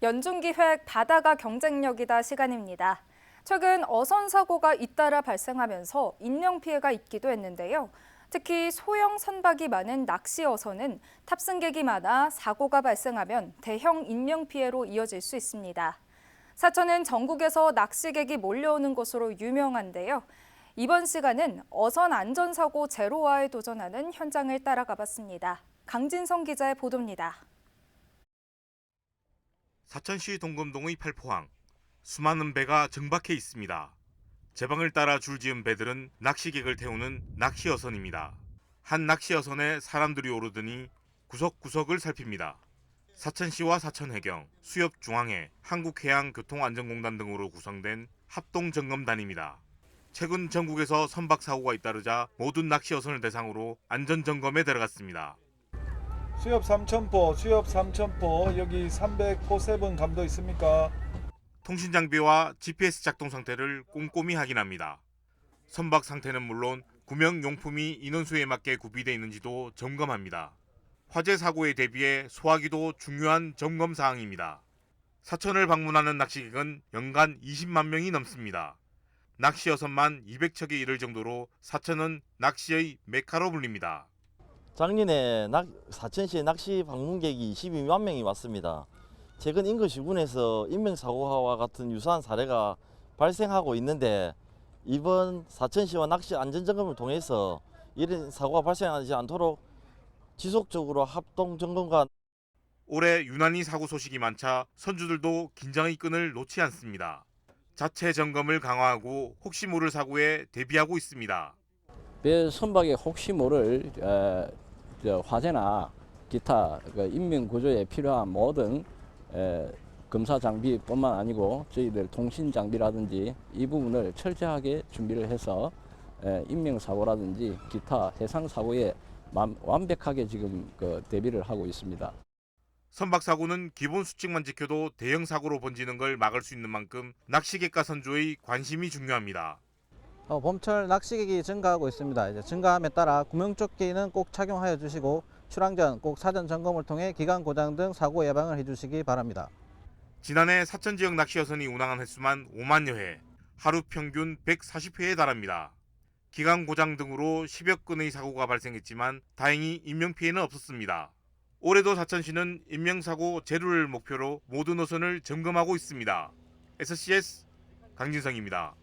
연중기획 바다가 경쟁력이다 시간입니다. 최근 어선 사고가 잇따라 발생하면서 인명 피해가 있기도 했는데요. 특히 소형 선박이 많은 낚시 어선은 탑승객이 많아 사고가 발생하면 대형 인명 피해로 이어질 수 있습니다. 사천은 전국에서 낚시객이 몰려오는 곳으로 유명한데요. 이번 시간은 어선 안전사고 제로화에 도전하는 현장을 따라가 봤습니다. 강진성 기자의 보도입니다. 사천시 동금동의 팔포항 수많은 배가 정박해 있습니다. 제방을 따라 줄지은 배들은 낚시객을 태우는 낚시어선입니다. 한 낚시어선에 사람들이 오르더니 구석구석을 살핍니다. 사천시와 사천해경, 수협중앙회, 한국해양교통안전공단 등으로 구성된 합동점검단입니다. 최근 전국에서 선박 사고가 잇따르자 모든 낚시어선을 대상으로 안전점검에 들어갔습니다. 수협 3천포, 수협 3천포, 여기 300포 세븐 감도 있습니까? 통신 장비와 GPS 작동 상태를 꼼꼼히 확인합니다. 선박 상태는 물론 구명 용품이 인원수에 맞게 구비되어 있는지도 점검합니다. 화재 사고에 대비해 소화기도 중요한 점검 사항입니다. 사천을 방문하는 낚시객은 연간 20만 명이 넘습니다. 낚시 여선만 200척에 이를 정도로 사천은 낚시의 메카로 불립니다. 작년에 낙, 사천시에 낚시 방문객이 22만 명이 왔습니다. 최근 인근 시군에서 인명사고와 같은 유사한 사례가 발생하고 있는데 이번 사천시와 낚시 안전점검을 통해서 이런 사고가 발생하지 않도록 지속적으로 합동 점검과 올해 유난히 사고 소식이 많자 선주들도 긴장의 끈을 놓지 않습니다. 자체 점검을 강화하고 혹시 모를 사고에 대비하고 있습니다. 배 선박에 혹시 모를 화재나 기타 그 인명 구조에 필요한 모든 에, 검사 장비뿐만 아니고 저희들 통신 장비라든지 이 부분을 철저하게 준비를 해서 에, 인명 사고라든지 기타 해상 사고에 만- 완벽하게 지금 그 대비를 하고 있습니다. 선박 사고는 기본 수칙만 지켜도 대형 사고로 번지는 걸 막을 수 있는 만큼 낚시객과 선조의 관심이 중요합니다. 어, 봄철 낚시객이 증가하고 있습니다. 이제 증가함에 따라 구명조끼는 꼭 착용하여 주시고 출항 전 꼭 사전 점검을 통해 기관 고장 등 사고 예방을 해주시기 바랍니다. 지난해 사천 지역 낚시 여선이 운항한 횟수만 5만여 회, 하루 평균 140회에 달합니다. 기관 고장 등으로 10여 건의 사고가 발생했지만 다행히 인명 피해는 없었습니다. 올해도 사천시는 인명사고 제로를 목표로 모든 노선을 점검하고 있습니다. SCS 강진성입니다.